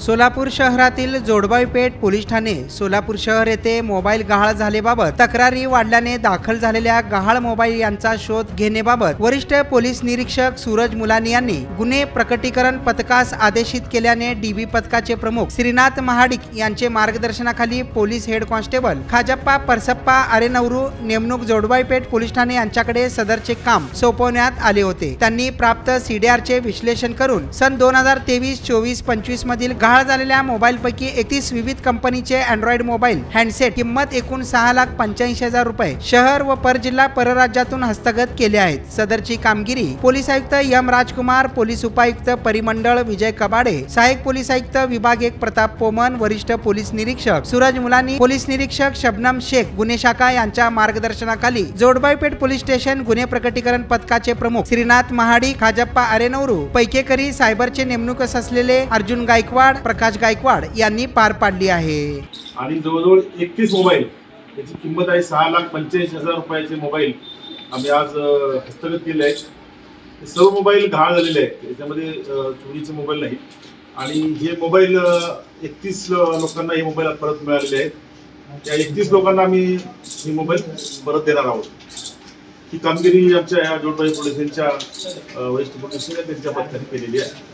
सोलापूर शहरातील जोडबाईपेठ पोलीस ठाणे. सोलापूर शहर येथे मोबाईल गहाळ झालेबाबत तक्रारी वाढल्याने दाखल झालेल्या गहाळ मोबाईल यांचा शोध घेण्याबाबत वरिष्ठ पोलीस निरीक्षक सूरज मुलानी यांनी गुन्हे प्रकटीकरण पथकास आदेशित केल्याने डीबी पथकाचे प्रमुख श्रीनाथ महाडिक यांचे मार्गदर्शनाखाली police head constable Khajappa Parasappa Arenavaru नेमणूक जोडबाईपेठ पोलीस ठाणे यांच्याकडे सदरचे काम सोपवण्यात आले होते. त्यांनी प्राप्त सीडीआरचे विश्लेषण करून सन दोन हजार तेवीस चोवीस पंचवीस मधील गहाळ झालेल्या मोबाईलपैकी एकतीस विविध कंपनीचे अँड्रॉइड मोबाईल हँडसेट किंमत एकूण सहा लाख पंच्याऐंशी हजार रुपये. शहर व परजिल्हा परराज्यातून हस्तगत केले आहेत. सदरची कामगिरी पोलीस आयुक्त एम राजकुमार पोलीस उपायुक्त परिमंडळ विजय कबाडे सहाय्यक पोलीस आयुक्त विभाग एक प्रताप पोमन वरिष्ठ पोलीस निरीक्षक सूरज मुलानी पोलीस निरीक्षक शबनम शेख गुन्हे शाखा यांच्या मार्गदर्शनाखाली जोडबाईपेठ पोलीस स्टेशन गुन्हे प्रकटीकरण पथकाचे प्रमुख श्रीनाथ महाडी खाजप्पा अरेनवरू पैकेकरी सायबरचे नेमणूकस असलेले अर्जुन गायकवाड प्रकाश गायकवाड यांनी पार पाडली आहे. आणि जवळजवळ एकतीस मोबाईल याची किंमत आहे सहा लाख पंच्याऐंशी हजार रुपयाचे मोबाईल आम्ही आज हस्तगत केले आहेत. सर्व मोबाईल घाळ झालेले आहेत याच्यामध्ये चोरीचे मोबाईल नाही. आणि हे मोबाईल एकतीस लोकांना हे मोबाईल परत मिळालेले आहेत. त्या एकतीस लोकांना आम्ही हे मोबाईल परत देणार आहोत. ही कामगिरी आमच्या या जोडबाई पोलिसांच्या वरिष्ठ पोलिसांनी त्यांच्या पथकाने केलेली आहे.